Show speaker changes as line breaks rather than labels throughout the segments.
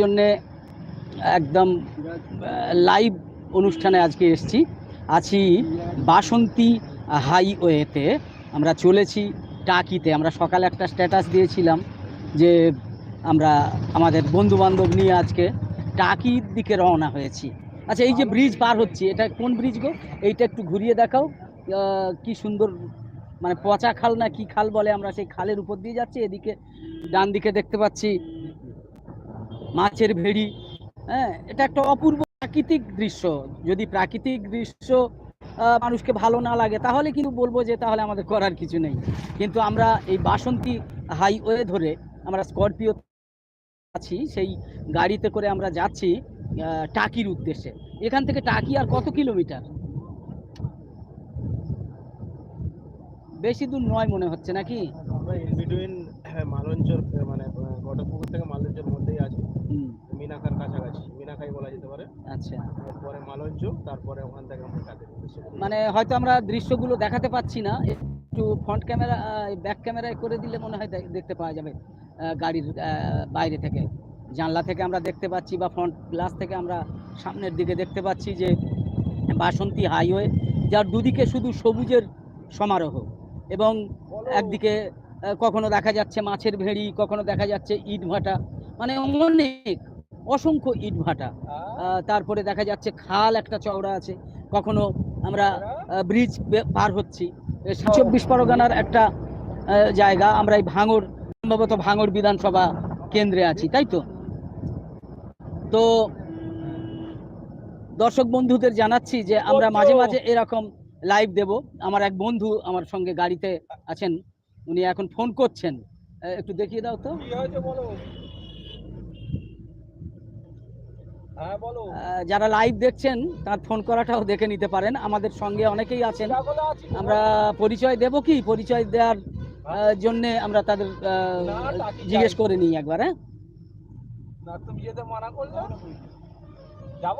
জন্যে একদম লাইভ অনুষ্ঠানে আজকে এসেছি। আছি বাসন্তী হাইওয়েতে আমরা চলেছি টাকিতে। আমরা সকালে একটা স্ট্যাটাস দিয়েছিলাম যে আমরা আমাদের বন্ধু বান্ধব নিয়ে আজকে টাকির দিকে রওনা হয়েছি। আচ্ছা এই যে ব্রিজ পার হচ্ছি, এটা কোন ব্রিজ গো? এইটা একটু ঘুরিয়ে দেখাও। কি সুন্দর মানে পচা খাল না কি খাল বলে আমরা সেই খালের উপর দিয়ে যাচ্ছি। এদিকে ডান দিকে দেখতে পাচ্ছি মাছের ভেড়ি হ্যাঁ এটা একটা অপূর্ব প্রাকৃতিক দৃশ্য। যদি প্রাকৃতিক দৃশ্য মানুষকে ভালো না লাগে, তাহলে কিন্তু বলব যে তাহলে আমাদের করার কিছু নেই। কিন্তু আমরা এই বাসন্তী হাইওয়ে ধরে আমরা স্করপিও আছি, সেই গাড়িতে করে আমরা যাচ্ছি টাকির উদ্দেশ্যে। এখান থেকে টাকি আর কত কিলোমিটার? বেশি দূর নয় মনে হচ্ছে নাকি?
বিটুইন মালঞ্চর মানে গটকপুকুর থেকে মালঞ্চর মধ্যেই আছি।
হুম,
মিনাখার কাছাকাছি মিনাকাই বলা যেতে পারে।
আচ্ছা।
এরপরে মালঞ্চ তারপরে ওখান থেকে আমরা কাদের
মানে হয়তো আমরা দৃশ্যগুলো দেখাতে পাচ্ছি না একটু ফ্রন্ট ক্যামেরা ব্যাক ক্যামেরায় করে দিলে মনে হয় দেখতে পাওয়া যাবে গাড়ির বাইরে থেকে। জানলা থেকে আমরা দেখতে পাচ্ছি বা ফ্রন্ট গ্লাস থেকে আমরা সামনের দিকে দেখতে পাচ্ছি যে বাসন্তী হাইওয়ে যার দুদিকে শুধু সবুজের সমারোহ এবং একদিকে কখনো দেখা যাচ্ছে মাছের ভেড়ি কখনো দেখা যাচ্ছে ইট ভাটা মানে অনেক অসংখ্য ইট ভাটা। তারপরে দেখা যাচ্ছে খাল একটা চওড়া আছে। কখনো আমরা ব্রিজ পার হচ্ছি। চব্বিশ পরগনার একটা জায়গা। আমরা এই ভাঙড় সম্ভবত ভাঙড় বিধানসভা কেন্দ্রে আছি তাই তো? তো দর্শক বন্ধুদের জানাচ্ছি যে আমরা মাঝে মাঝে এরকম লাইভ দেব। আমার এক বন্ধু আমার সঙ্গে গাড়িতে আছেন। উনি এখন ফোন করছেন। একটু দেখিয়ে দাও তো
কি হয়েছে বলো হ্যাঁ বলো
আহ, যারা লাইভ দেখছেন তার ফোন করাটাও দেখে নিতে পারেন। আমাদের সঙ্গে অনেকেই আছেন। আমরা পরিচয় দেব কি? পরিচয় দেওয়ার জন্য আমরা তাদের জিজ্ঞেস করে নিই একবার হ্যাঁ?
না তুমি যেতে মানা করলে? যাব?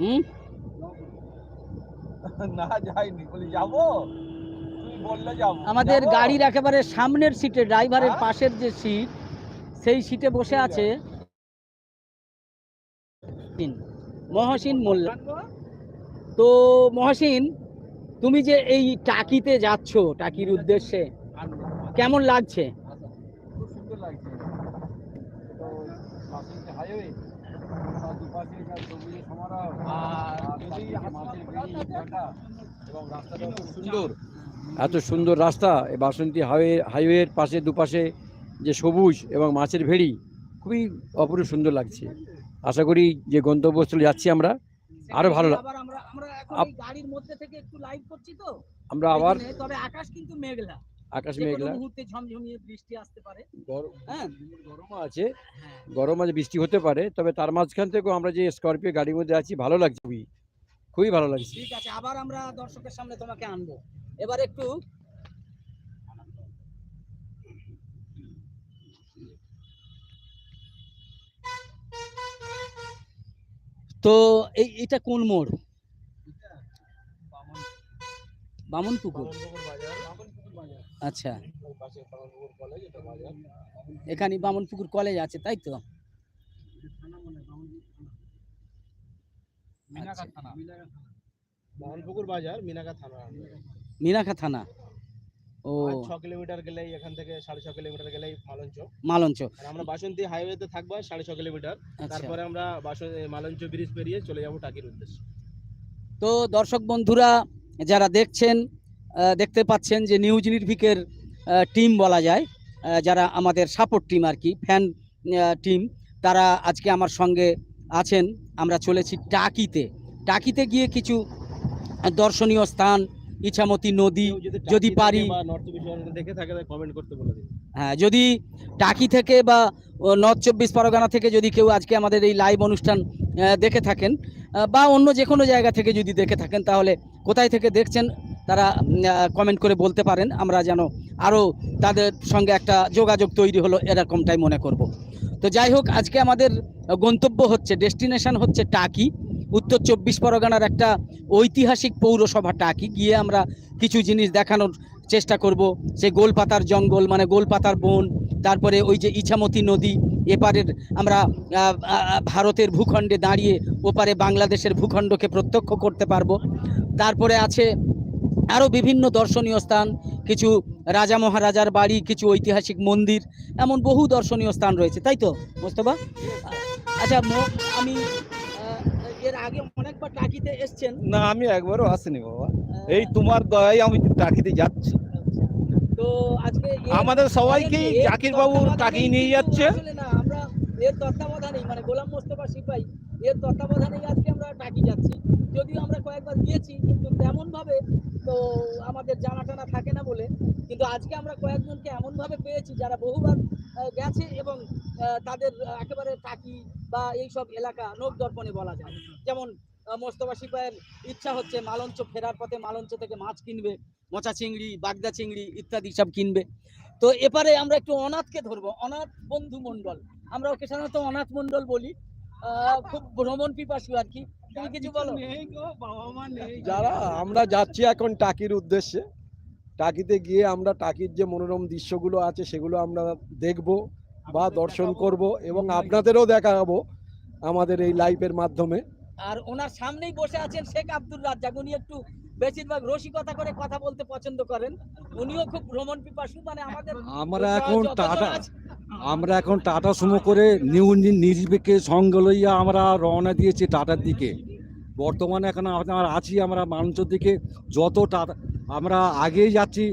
হুম?
না যাইনি। বলি যাব? তুমি বললে যাব।
আমাদের গাড়ির একেবারে সামনের সিটে ড্রাইভারের
হ্যাঁ?
পাশের যে সিট সেই সিটে বসে আছে মহসিন। মোল্লা। তো মহসিন তুমি যে এই টাকিতে যাচ্ছ টাকির উদ্দেশ্যে কেমন লাগছে?
এত সুন্দর রাস্তা বাসন্তী হাইওয়ে হাইওয়ের পাশে দুপাশে যে সবুজ এবং মাছের ভেড়ি খুবই অপরূপ সুন্দর লাগছে। আশা করি যে গন্তব্যস্থলে যাচ্ছি আমরা আরও ভালো
আমরা আমরা এখন
আপ-
এই গাড়ির মধ্যে থেকে একটু লাইভ করছি তো।
আমরা আবার
তবে আকাশ কিন্তু মেঘলা।
আকাশ মেঘলা।
মুহূর্তে ঝমঝমিয়ে বৃষ্টি আসতে পারে।
গরম
হ্যাঁ?
গরম আছে।
হ্যাঁ।
গরম আছে বৃষ্টি হতে পারে তবে তার মাঝখান থেকেও আমরা যে স্করপিও গাড়ির মধ্যে আছি ভালো লাগছে খুবই। খুবই ভালো লাগছে।
ঠিক আছে আবার আমরা দর্শকের সামনে তোমাকে আনব। এবার একটু তো এই এটা কোন মোড়? বামন পুকুর। আচ্ছা। এখানে বামন পুকুর কলেজ আছে তাই তো?
মিনাকা
আচ্ছা।
থানা মিনাকা থানা।
মিনাখা থানা। ও।
ছ কিলোমিটার গেলেই এখান থেকে সাড়ে ছ কিলোমিটার গেলেই মালঞ্চ।
মালঞ্চ।
আমরা বাসন্তী হাইওয়েতে থাকব সাড়ে ছ কিলোমিটার।
আচ্ছা।
তারপরে আমরা মালঞ্চ ব্রিজ পেরিয়ে চলে যাব টাকির উদ্দেশ্যে।
তো দর্শক বন্ধুরা যারা দেখছেন দেখতে পাচ্ছেন যে নিউজ নির্ভিকের টিম বলা যায় যারা আমাদের সাপোর্ট টিম আর কি ফ্যান টিম তারা আজকে আমার সঙ্গে আছেন। আমরা চলেছি টাকিতে। টাকিতে গিয়ে কিছু দর্শনীয় স্থান ইছামতি নদী যদি পারি-
দেখে থাকে কমেন্ট করতে বলে
হ্যাঁ যদি টাকি থেকে বা নর্থ চব্বিশ পরগনা থেকে যদি কেউ আজকে আমাদের এই লাইভ অনুষ্ঠান দেখে থাকেন বা অন্য যে কোনো জায়গা থেকে যদি দেখে থাকেন তাহলে কোথায় থেকে দেখছেন তারা কমেন্ট করে বলতে পারেন আমরা যেন আরও তাদের সঙ্গে একটা যোগাযোগ তৈরি হলো এরকমটাই মনে করব। তো যাই হোক আজকে আমাদের গন্তব্য হচ্ছে ডেস্টিনেশন হচ্ছে টাকি। উত্তর চব্বিশ পরগনার একটা ঐতিহাসিক পৌরসভা টাকি। গিয়ে আমরা কিছু জিনিস দেখানোর চেষ্টা করব। সেই গোলপাতার জঙ্গল মানে গোলপাতার বন, তারপরে ওই যে ইছামতি নদী, এপারের আমরা ভারতের ভূখণ্ডে দাঁড়িয়ে ওপারে বাংলাদেশের ভূখণ্ডকে প্রত্যক্ষ করতে পারব। তারপরে আছে আরও বিভিন্ন দর্শনীয় স্থান, কিছু রাজা মহারাজার বাড়ি, কিছু ঐতিহাসিক মন্দির, এমন বহু দর্শনীয় স্থান রয়েছে। তাই তো, মোস্তফা? আচ্ছা আমি এর আগে অনেকবার টাকিতে এসেছেন।
না আমি একবারও আসিনি বাবা। এই তোমার দয়ায় আমি টাকিতে যাচ্ছি।
তো আজকে
আমাদের সবাইকেই
এর
জাকির বাবু
তত্ত্বাবধানেই
টাকি নিয়ে যাচ্ছে
না আমরা এর তত্ত্বাবধানেই মানে গোলাম মোস্তফা সিপাই এর তত্ত্বাবধানেই আজকে আমরা টাকি যাচ্ছি। যদিও আমরা কয়েকবার গিয়েছি কিন্তু তেমন ভাবে তো আমাদের জানা টানা থাকে না বলে। কিন্তু আজকে আমরা কয়েকজনকে এমনভাবে পেয়েছি যারা বহুবার গেছে এবং তাদের একেবারে টাকি বা এই সব এলাকা নোক দর্পণে বলা যায়। যেমন মোস্তফা সিপাইয়ের ইচ্ছা হচ্ছে মালঞ্চ ফেরার পথে মালঞ্চ থেকে মাছ কিনবে, মোচা চিংড়ি, বাগদা চিংড়ি ইত্যাদি সব কিনবে। তো এপারে আমরা একটু অনাথকে ধরবো, অনাথ বন্ধু মণ্ডল। আমরা ওকে সাধারণত অনাথ মণ্ডল বলি। খুব ভ্রমণ পিপাসু আর কি। তুমি কিছু বলো।
যারা আমরা যাচ্ছি এখন টাকির উদ্দেশ্যে। টাকিতে গিয়ে আমরা টাকির যে মনোরম দৃশ্যগুলো আছে সেগুলো আমরা দেখব বা দর্শন করব এবং আপনাদেরও দেখাবো আমাদের এই লাইভের মাধ্যমে।
আর ওনার সামনেই বসে আছেন শেখ আব্দুল রাজ্জাক। উনি একটু বেশিরভাগ রসিকতা করে কথা বলতে পছন্দ করেন। উনিও খুব ভ্রমণ পিপাসু মানে আমাদের
আমরা এখন টাটা। আমরা এখন টাটা সুমো করে নিউ নির্বিকে সঙ্গে লইয়া আমরা রওনা দিয়েছি টাটার দিকে। বর্তমানে এখন আমরা আছি আমরা মানুষের দিকে। যত টাটা আমরা আগেই যাচ্ছি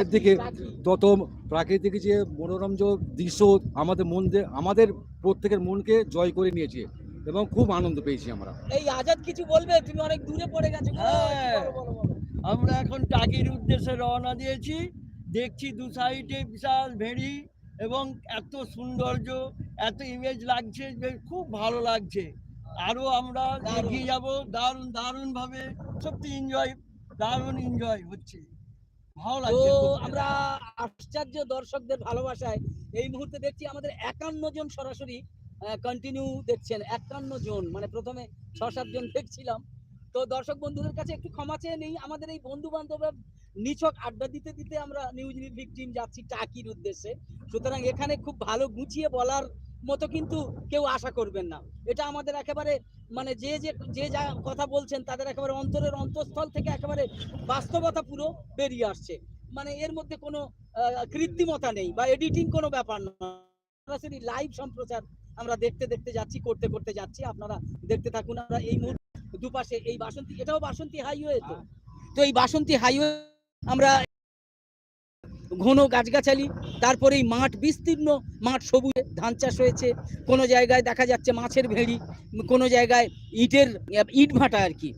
এর দিকে। তত প্রাকৃতিক যে মনোরম যে দৃশ্য আমাদের মন দিয়ে- আমাদের প্রত্যেকের মনকে জয় করে নিয়েছে এবং খুব আনন্দ পেয়েছি আমরা।
এই আজাদ কিছু বলবে? তুমি অনেক দূরে পড়ে গেছো।
হ্যাঁ।
বলো, বলো, বলো।
আমরা এখন টাকির উদ্দেশ্যে রওনা দিয়েছি। দেখছি দু সাইডে বিশাল ভেড়ি। এবং এত সৌন্দর্য এত ইমেজ লাগছে যে খুব ভালো লাগছে। আরও আমরা। এগিয়ে যাব দারুণ দারুণ ভাবে সত্যি এনজয় দারুণ এনজয় হচ্ছে। ভালো লাগছে
আমরা আশ্চর্য দর্শকদের ভালোবাসায় এই মুহূর্তে দেখছি আমাদের একান্ন জন সরাসরি কন্টিনিউ দেখছেন। একান্ন জন মানে প্রথমে ছ সাত জন দেখছিলাম। তো দর্শক বন্ধুদের কাছে একটু ক্ষমা চেয়ে নেই। আমাদের এই বন্ধু বান্ধবের নিছক আড্ডা দিতে দিতে আমরা নিউজ নির্ভিক টিম যাচ্ছি টাকির উদ্দেশ্যে। সুতরাং এখানে খুব ভালো গুছিয়ে বলার মতো কিন্তু কেউ আশা করবেন না। এটা আমাদের একেবারে মানে যে যে যে যা কথা বলছেন তাদের একেবারে অন্তরের অন্তঃস্থল থেকে একেবারে বাস্তবতা পুরো বেরিয়ে আসছে। মানে এর মধ্যে কোনো কৃত্রিমতা নেই বা এডিটিং কোনো ব্যাপার না। সরাসরি লাইভ সম্প্রচার আমরা দেখতে দেখতে যাচ্ছি, করতে করতে যাচ্ছি। আপনারা দেখতে থাকুন। আমরা এই মুহূর্তে দুপাশে, এই বাসন্তী, এটাও বাসন্তী হাইওয়ে তো। তো এই বাসন্তী হাইওয়ে আমরা ঘন গাছগাছালি তারপরে এই মাঠ বিস্তীর্ণ, মাঠ সবুজে ধান চাষ হয়েছে। কোনো জায়গায় দেখা যাচ্ছে মাছের ভেড়ি, কোনো জায়গায় ইটের, ইট ভাটা আর কি।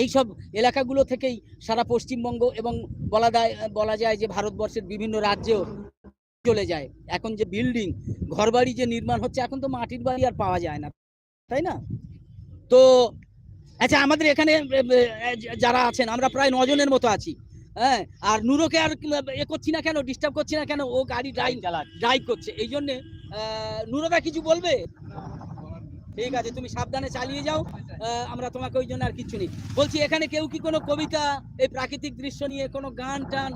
এইসব এলাকাগুলো থেকেই সারা পশ্চিমবঙ্গ এবং বলা যায় বলা যায় যে ভারতবর্ষের বিভিন্ন রাজ্যেও চলে যায়। এখন যে বিল্ডিং ঘরবাড়ি যে নির্মাণ হচ্ছে, এখন তো মাটির বাড়ি আর পাওয়া যায় না, তাই না? তো আচ্ছা আমাদের এখানে যারা আছেন, আমরা প্রায় নজনের মতো আছি। হ্যাঁ আর নুরোকে আর এ করছি না কেন ডিস্টার্ব করছি না কেন, ও গাড়ি ড্রাইভ ড্রাইভ করছে। এই জন্যে নুরোদা কিছু বলবে? ঠিক আছে, তুমি সাবধানে চালিয়ে যাও। আমরা তোমাকে ওই জন্য আর কিচ্ছু নেই। বলছি, এখানে কেউ কি কোনো কবিতা, এই প্রাকৃতিক দৃশ্য নিয়ে কোনো গান টান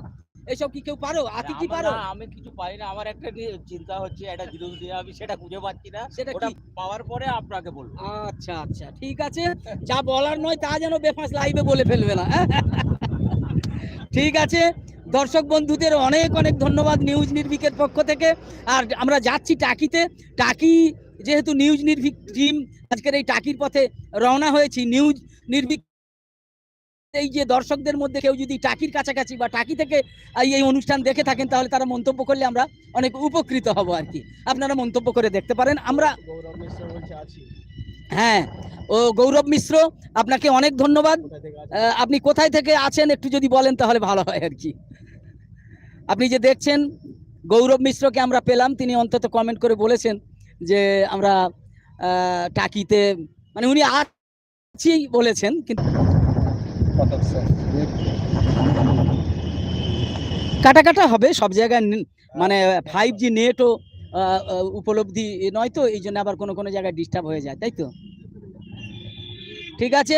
এসব কি কেউ পারো? আতি কি পারো?
আমি কিছু পারি না। আমার একটা চিন্তা হচ্ছে একটা জিনিস দিয়ে আমি সেটা খুঁজে পাচ্ছি না।
সেটা
পাওয়ার পরে আপনাকে বলব।
আচ্ছা আচ্ছা ঠিক আছে। যা বলার নয় তা যেন বেফাস লাইভে বলে ফেলবে না ঠিক আছে। দর্শক বন্ধুদের অনেক অনেক ধন্যবাদ নিউজ নির্ভিকের পক্ষ থেকে। আর আমরা যাচ্ছি টাকিতে। টাকি যেহেতু নিউজ নির্ভিক টিম আজকের এই টাকির পথে রওনা হয়েছি নিউজ নির্ভিক এই যে দর্শকদের মধ্যে কেউ যদি টাকির কাছাকাছি বা টাকি থেকে এই অনুষ্ঠান দেখে থাকেন তাহলে তারা মন্তব্য করলে আমরা অনেক উপকৃত হব আর কি। আপনারা মন্তব্য করে দেখতে পারেন। আমরা হ্যাঁ ও গৌরব মিশ্র আপনাকে অনেক ধন্যবাদ। আপনি কোথায় থেকে আছেন একটু যদি বলেন তাহলে ভালো হয় আর কি। আপনি যে দেখছেন গৌরব মিশ্রকে আমরা পেলাম। তিনি অন্তত কমেন্ট করে বলেছেন যে আমরা টাকিতে মানে উনি আছি বলেছেন কিন্তু কাটা কাটা হবে সব জায়গায় মানে ফাইভ জি নেটও উপলব্ধি নয় তো, এই জন্য আবার কোনো কোনো জায়গায় ডিস্টার্ব হয়ে যায়, তাই তো? ঠিক আছে?